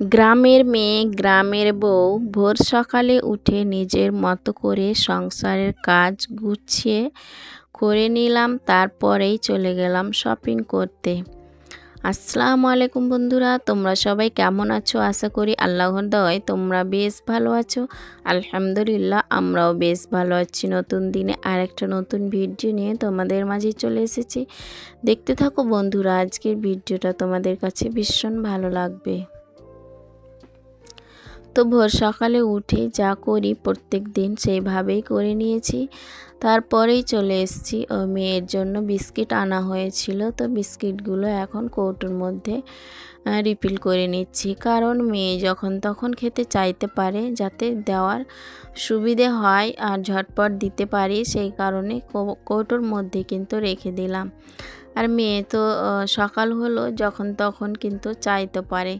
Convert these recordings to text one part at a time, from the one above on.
গ্রামের মেয়ে, গ্রামের বউ ভোর সকালে উঠে নিজের মতো করে সংসারের কাজ গুছিয়ে করে নিলাম, তারপরেই চলে গেলাম শপিং করতে। আসসালামু আলাইকুম বন্ধুরা, তোমরা সবাই কেমন আছো? আশা করি আল্লাহর দয় তোমরা বেশ ভালো আছো। আলহামদুলিল্লাহ, আমরাও বেশ ভালো আছি। নতুন দিনে আর একটা নতুন ভিডিও নিয়ে তোমাদের মাঝে চলে এসেছি। দেখতে থাকো বন্ধুরা, আজকের ভিডিওটা তোমাদের কাছে ভীষণ ভালো লাগবে। তো ভোর সকালে উঠে যা করি প্রত্যেক দিন সেইভাবেই করে নিয়েছি। তারপরেই চলে এসেছি। ও মেয়ের জন্য বিস্কিট আনা হয়েছিল। তো বিস্কিটগুলো এখন কৌটোর মধ্যে রিফিল করে নিচ্ছি। কারণ মেয়ে যখন তখন খেতে চাইতে পারে, যাতে দেওয়ার সুবিধে হয় আর ঝটপট দিতে পারি, সেই কারণে কৌটোর মধ্যে কিন্তু রেখে দিলাম। আর মেয়ে তো সকাল হলো, যখন তখন কিন্তু চাইতে পারে।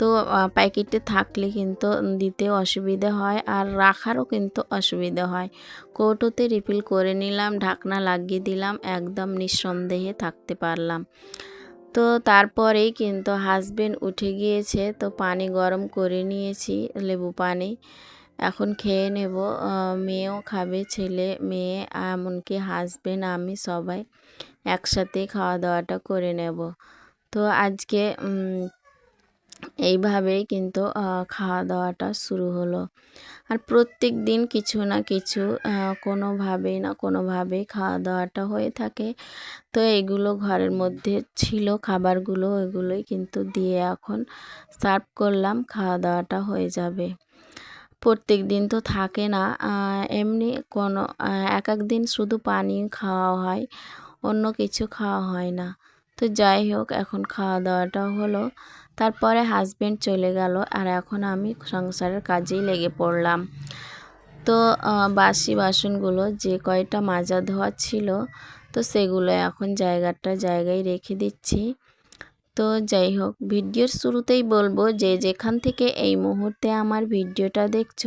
তো প্যাকেটে থাকলে কিন্তু দিতে অসুবিধে হয় আর রাখারও কিন্তু অসুবিধে হয়। কৌটোতে রিফিল করে নিলাম, ঢাকনা লাগিয়ে দিলাম, একদম নিঃসন্দেহে থাকতে পারলাম। তো তারপরেই কিন্তু হাজবেন্ড উঠে গিয়েছে, তো পানি গরম করে নিয়েছি, লেবু পানি। এখন খেয়ে নেব মেয়েও খাবে, ছেলে, মেয়ে, এমনকি হাজবেন্ড আমি সবাই একসাথে খাওয়া দাওয়াটা করে নেব। তো আজকে এইভাবেই কিন্তু খাওয়া দাওয়াটা শুরু হলো। আর প্রত্যেক দিন কিছু না কিছু কোনোভাবে না কোনোভাবে খাওয়া দাওয়াটা হয়ে থাকে। তো এগুলো ঘরের মধ্যে ছিল, খাবারগুলো এগুলোই কিন্তু দিয়ে এখন সার্ভ করলাম খাওয়া দাওয়াটা হয়ে যাবে। প্রত্যেক দিন তো থাকে না এমনি কোনো এক এক দিন শুধু পানি খাওয়া হয়, অন্য কিছু খাওয়া হয় না। তো যাই হোক, এখন খাওয়া দাওয়াটা হলো। তারপরে হাজব্যান্ড চলে গেল আর এখন আমি সংসারের কাজেই লেগে পড়লাম। তো বাসি বাসনগুলো যে কয়টা মাজা ধোয়া ছিল, তো সেগুলো এখন জায়গাটা জায়গায় রেখে দিচ্ছি। তো যাই হোক, ভিডিওর শুরুতেই বলব যে যেখান থেকে এই মুহূর্তে আমার ভিডিওটা দেখছ,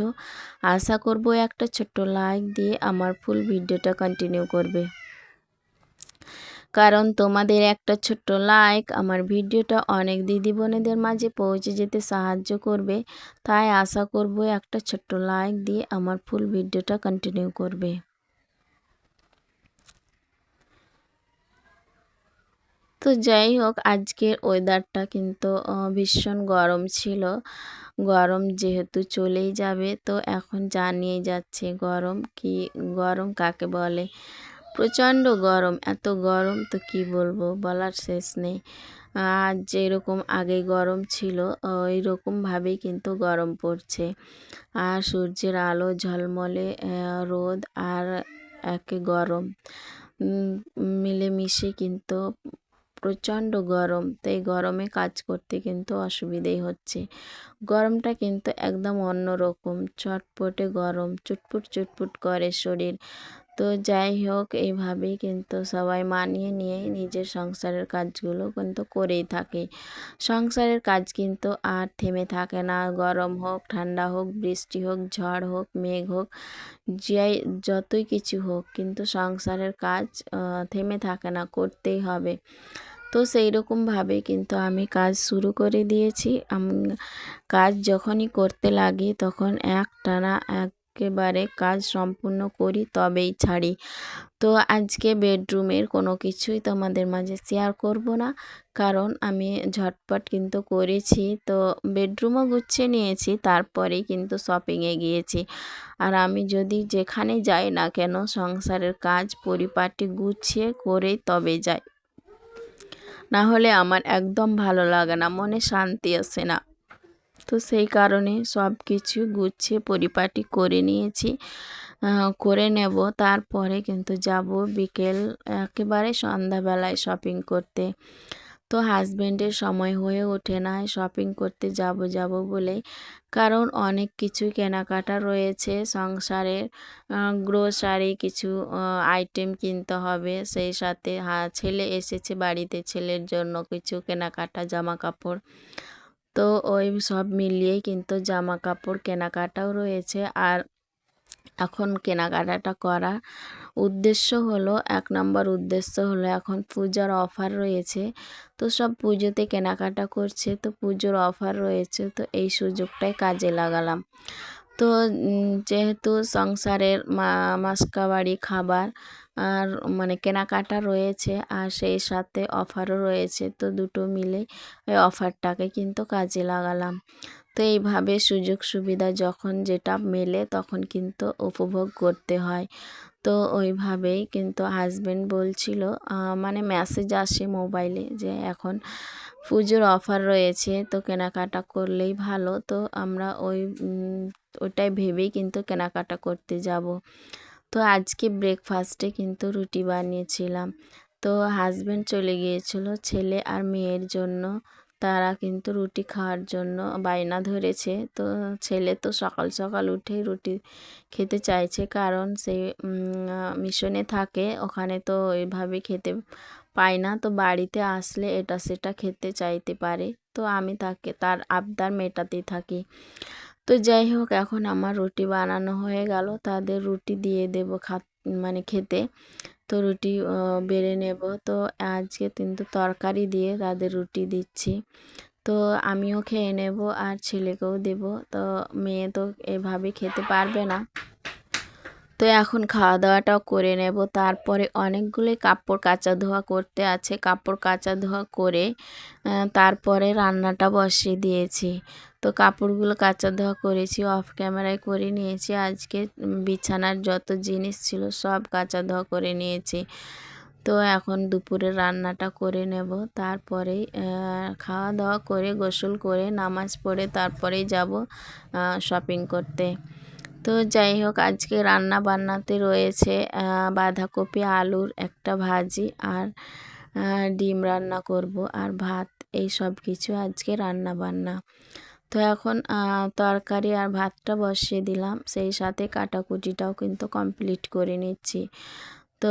আশা করব একটা ছোট্ট লাইক দিয়ে আমার ফুল ভিডিওটা কন্টিনিউ করবে। কারণ তোমাদের একটা ছোট্ট লাইক আমার ভিডিওটা অনেক দিদি বোনেদের মাঝে পৌঁছে যেতে সাহায্য করবে। তাই আশা করব একটা ছোট্ট লাইক দিয়ে আমার ফুল ভিডিওটা কন্টিনিউ করবে। তো যাই হোক, আজকের ওয়েদারটা কিন্তু ভীষণ গরম ছিল। গরম যেহেতু চলেই যাবে, তো এখন জানিয়ে যাচ্ছে গরম কি, গরম কাকে বলে? প্রচণ্ড গরম, এত গরম তো কি বলব বলার শেষ নেই। আর যেরকম আগে গরম ছিল ওই রকমভাবেই কিন্তু গরম পড়ছে। আর সূর্যের আলো ঝলমলে রোদ আর একে গরম। মিলেমিশে কিন্তু প্রচণ্ড গরম, তাই গরমে কাজ করতে কিন্তু অসুবিধেই হচ্ছে। গরমটা কিন্তু একদম অন্যরকম, চটপটে গরম, চুটপুট চুটপুট করে শরীর। তো যাই হোক, এইভাবেই কিন্তু সবাই মানিয়ে নিয়ে নিজের সংসারের কাজগুলো কিন্তু করেই থাকে। সংসারের কাজ কিন্তু আর থেমে থাকে না। গরম হোক, ঠান্ডা হোক, বৃষ্টি হোক, ঝড় হোক, মেঘ হোক, যাই, যতই কিছু হোক, কিন্তু সংসারের কাজ থেমে থাকে না, করতেই হবে। তো সেই রকমভাবে কিন্তু আমি কাজ শুরু করে দিয়েছি। কাজ যখনই করতে লাগি, তখন এক টানা এক একেবারে কাজ সম্পূর্ণ করি, তবেই ছাড়ি। তো আজকে বেডরুমের কোনো কিছুই তোমাদের মাঝে শেয়ার করব না, কারণ আমি ঝটপট কিন্তু করেছি। তো বেডরুমও গুছিয়ে নিয়েছি, তারপরেই কিন্তু শপিংয়ে গিয়েছি। আর আমি যদি যেখানে যাই না কেন, সংসারের কাজ পরিপাটি গুছিয়ে করেই তবে যাই। না হলে আমার একদম ভালো লাগে না, মনে শান্তি আসে না। তো সেই কারণে সব কিছু গুছিয়ে পরিপাটি করে নিয়েছি। করে নেব। তারপরে কিন্তু যাব বিকেল, একেবারে সন্ধ্যাবেলায় শপিং করতে। তো হাজব্যান্ডের সময় হয়ে ওঠে না শপিং করতে যাব যাব বলে। কারণ অনেক কিছু কেনাকাটা রয়েছে, সংসারের গ্রোসারি কিছু আইটেম কিনতে হবে। সেই সাথে ছেলে এসেছে বাড়িতে, ছেলের জন্য কিছু কেনাকাটা জামা কাপড় তো ওই সব মিলিয়ে কিন্তু জামা কাপড় কেনাকাটাও রয়েছে। আর এখন কেনাকাটাটা করা উদ্দেশ্য হলো, এক নম্বর উদ্দেশ্য হলো এখন পূজার অফার রয়েছে। তো সব পুজোতে কেনাকাটা করছে, তো পুজোর অফার রয়েছে, তো এই সুযোগটাই কাজে লাগালাম। তো যেহেতু সংসারের মাসকাবাড়ি খাবার আর মানে কেনাকাটা রয়েছে আর সেই সাথে অফারও রয়েছে, তো দুটো মিলে ওই অফারটাকে কিন্তু কাজে লাগালাম। তো এইভাবে সুযোগ সুবিধা যখন যেটা মেলে তখন কিন্তু উপভোগ করতে হয়। তো ওইভাবেই কিন্তু হাজব্যান্ড বলছিল মানে মেসেজ আসে মোবাইলে যে এখন পুজোর অফার রয়েছে, তো কেনাকাটা করলেই ভালো। তো আমরা ওই ওটাই ভেবেই কিন্তু কেনাকাটা করতে যাব। তো আজকে ব্রেকফাস্টে কিন্তু রুটি বানিয়েছিলাম। তো হাজব্যান্ড চলে গিয়েছিল ছেলে আর মেয়ের জন্য। তারা কিন্তু রুটি খাওয়ার জন্য বায়না ধরেছে। তো ছেলে তো সকাল সকাল উঠেই রুটি খেতে চাইছে, কারণ সে মিশনে থাকে, ওখানে তো ওইভাবে খেতে পায় না। তো বাড়িতে আসলে এটা সেটা খেতে চাইতে পারে। তো আমি তাকে, তার আবদার মেটাতেই থাকি। তো যাই হোক, এখন আমার রুটি বানানো হয়ে গেল। তাদের রুটি দিয়ে দেবো খা মানে খেতে। তো রুটি বেড়ে নেব। তো আজকে কিন্তু তরকারি দিয়ে তাদের রুটি দিচ্ছি। তো আমিও খেয়ে নেব আর ছেলেকেও দেব। তো মেয়ে তো এভাবে খেতে পারবে না। তো এখন খাওয়া দাওয়াটাও করে নেব। তারপরে অনেকগুলোই কাপড় কাচা ধোয়া করতে আছে। কাপড় কাচা ধোয়া করে তারপরে রান্নাটা বসিয়ে দিয়েছি। তো কাপড়গুলো কাচা ধোয়া করেছি অফ ক্যামেরায় করে নিয়েছি। আজকে বিছানার যত জিনিস ছিল সব কাচা ধোয়া করে নিয়েছি। তো এখন দুপুরে রান্নাটা করে নেব। তারপরে খাওয়া দাওয়া করে গোসল করে নামাজ পড়ে তারপরেই যাব শপিং করতে। তো যাই হোক, আজকে রান্না বান্নাতে রয়েছে বাঁধাকপি, আলুর একটা ভাজি আর ডিম রান্না করব আর ভাত, এই সব কিছু আজকে রান্না বান্না। তো এখন তরকারি আর ভাতটা বসিয়ে দিলাম। সেই সাথে কাটাকুটিটাও কিন্তু কমপ্লিট করে নিচ্ছি। তো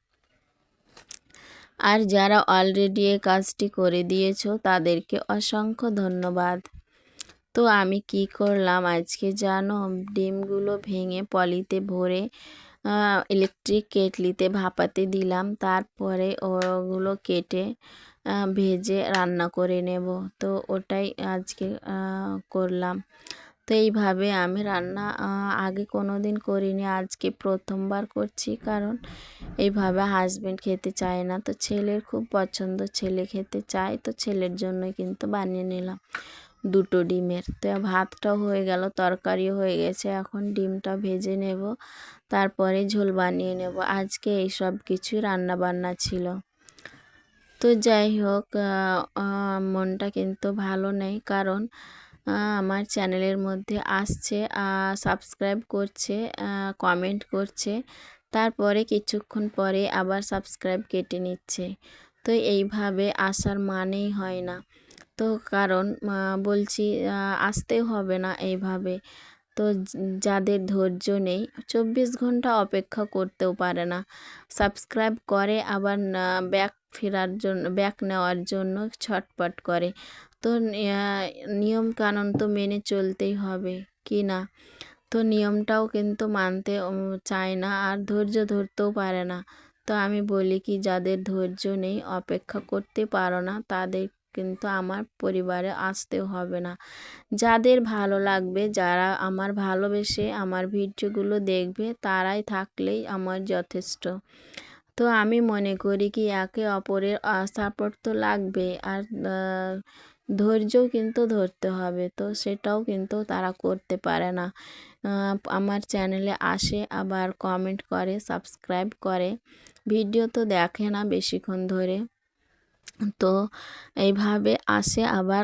আর যারা অলরেডি এই কাজটি করে দিয়েছ, তাদেরকে অসংখ্য ধন্যবাদ। তো আমি কি করলাম? আজকে জানো, ডিমগুলো ভেঙে পলিতে ভরে ইলেকট্রিক কেটলিতে ভাপাতে দিলাম। তারপরে ওগুলো কেটে ভেজে রান্না করে নেব। তো ওটাই আজকে করলাম। তো এইভাবে আমি রান্না আগে কোনো দিন করিনি, আজকে প্রথমবার করছি। কারণ এইভাবে হাজব্যান্ড খেতে চায় না, তো ছেলের খুব পছন্দ, ছেলে খেতে চায়, তো ছেলের জন্যই কিন্তু বানিয়ে নিলাম দুটো ডিমের। তো ভাতটাও হয়ে গেল, তরকারিও হয়ে গেছে, এখন ডিমটা ভেজে নেব, তারপরে ঝোল বানিয়ে নেব। আজকে এই সব কিছুই রান্না বান্না ছিল। তো যাই হোক মনটা কিন্তু ভালো নেই, কারণ আমার চ্যানেলের মধ্যে আসছে সাবস্ক্রাইব করছে কমেন্ট করছে। তারপরে কিছুক্ষণ পরে আবার সাবস্ক্রাইব কেটে নিচ্ছে। তো এইভাবে আসার মানেই হয় না। তো কারণ বলছি আসতে হবে না এইভাবে। তো যাদের ধৈর্য নেই, চব্বিশ ঘণ্টা অপেক্ষা করতেও পারে না। সাবস্ক্রাইব করে, আবার ব্যাক ফেরার জন্য ব্যাক নেওয়ার জন্য ছটপট করে। তো নিয়ম কানুন তো মেনে চলতেই হবে, কি না? তো নিয়মটাও কিন্তু মানতে চায় না আর ধৈর্য ধরতেও পারে না। তো আমি বলি কি, যাদের ধৈর্য নেই, অপেক্ষা করতে পারো না, তাদের কিন্তু আমার পরিবারে আসতেও হবে না। যাদের ভালো লাগবে, যারা আমার ভালোবেসে আমার ভিডিওগুলো দেখবে, তারাই থাকলেই আমার যথেষ্ট। তো আমি মনে করি কি, একে অপরের সাপোর্ট তো লাগবে আর ধৈর্যও কিন্তু ধরতে হবে। তো সেটাও কিন্তু তারা করতে পারে না। আমার চ্যানেলে আসে, আবার কমেন্ট করে সাবস্ক্রাইব করে। ভিডিও তো দেখে না বেশিক্ষণ ধরে। তো এইভাবে আসে, আবার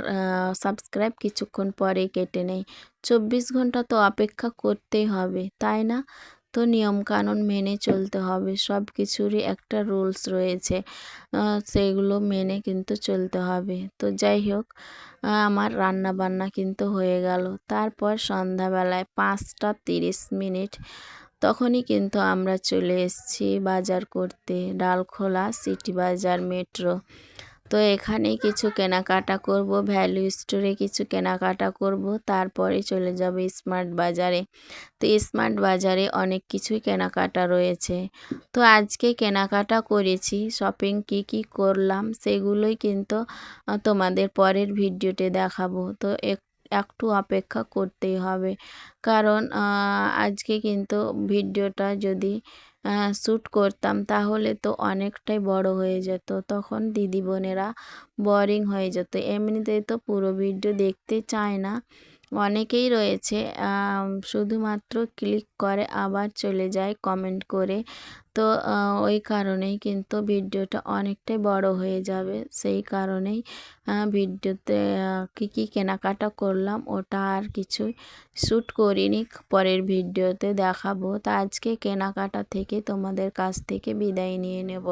সাবস্ক্রাইব কিছুক্ষণ পরে কেটে নেয়। চব্বিশ ঘণ্টা তো অপেক্ষা করতেই হবে, তাই না? নিয়মকানুন মেনে চলতে হবে। সব কিছুরই একটা রুলস রয়েছে। সেগুলো মেনে কিন্তু চলতে হবে। তো যাই হোক আমার রান্না বান্না কিন্তু হয়ে গেল। তারপর সন্ধ্যাবেলায় পাঁচটা তিরিশ মিনিট তখনই কিন্তু আমরা চলে এসেছি বাজার করতে। Dalkhola city Bazaar metro. তো এখানে কিছু কেনাকাটা করব ভ্যালু স্টোরে কিছু কেনাকাটা করব, তারপরে চলে যাব স্মার্ট বাজারে। তো স্মার্ট বাজারে অনেক কিছুই কেনাকাটা রয়েছে। তো আজকে কেনাকাটা করেছি শপিং কি কি করলাম সেগুলোই কিন্তু তোমাদের পরের ভিডিওতে দেখাবো। তো এক, একটু অপেক্ষা করতেই হবে। কারণ আজকে কিন্তু ভিডিওটা যদি শ্যুট করতাম, তাহলে তো অনেকটাই বড় হয়ে যেত। তখন দিদি বোনেরা বোরিং হয়ে যেত। এমনিতেই তো পুরো ভিডিও দেখতে চায় না। অনেকেই রয়েছে শুধুমাত্র ক্লিক করে, আবার চলে যায় কমেন্ট করে। তো ওই কারণেই কিন্তু ভিডিওটা অনেকটাই বড় হয়ে যাবে। সেই কারণেই ভিডিওতে কী কী কেনাকাটা করলাম ওটা আর কিছুই শ্যুট করিনি। পরের ভিডিওতে দেখাবো। তো আজকে কেনাকাটা থেকে তোমাদের কাছ থেকে বিদায় নিয়ে নেব।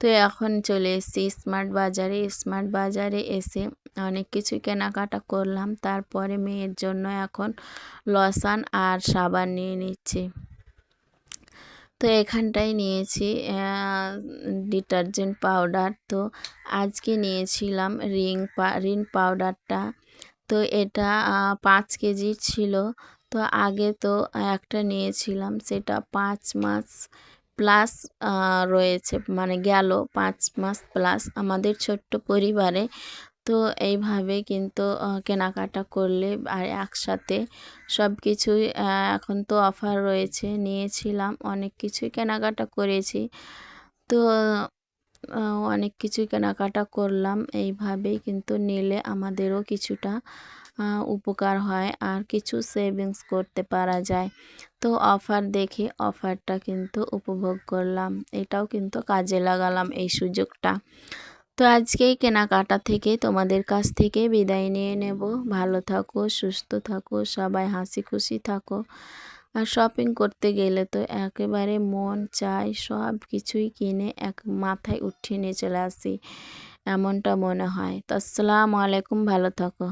তো এখন চলে এসেছি স্মার্ট বাজারে। স্মার্ট বাজারে এসে অনেক কিছু কেনাকাটা করলাম। তারপরে মেয়ের জন্য এখন লসান আর সাবান নিয়ে নিচ্ছি। তো এখানটায় নিয়েছি ডিটারজেন্ট পাউডার। তো আজকে নিয়েছিলাম রিং পা রিন পাউডারটা। তো এটা পাঁচ কেজি ছিল। তো আগে তো একটা নিয়েছিলাম, সেটা পাঁচ মাস প্লাস রয়েছে। মানে গেল পাঁচ মাস প্লাস আমাদের ছোট্ট পরিবারে। তো এইভাবে কিন্তু কেনাকাটা করলে আর একসাথে সব কিছুই এখন তো অফার রয়েছে, নিয়েছিলাম, অনেক কিছুই কেনাকাটা করেছি। তো অনেক কিছুই কেনাকাটা করলাম, এইভাবেই কিন্তু নিলে আমাদেরও কিছুটা উপকার হয় আর কিছু সেভিংস করতে পারা যায়। তো অফার দেখে অফারটা কিন্তু উপভোগ করলাম, এটাও কিন্তু কাজে লাগালাম এই সুযোগটা। তো আজকেই কেনাকাটা থেকে তোমাদের কাছ থেকে বিদায় নিয়ে নেব। ভালো থাকো, সুস্থ থাকো, সবাই হাসি খুশি থাকো। আর শপিং করতে গেলে তো একেবারে মন চাই সব কিছুই কিনে এক মাথায় উঠিয়ে নিয়ে চলে আসি, এমনটা মনে হয়। তো আসসালামু আলাইকুম, ভালো থাকো।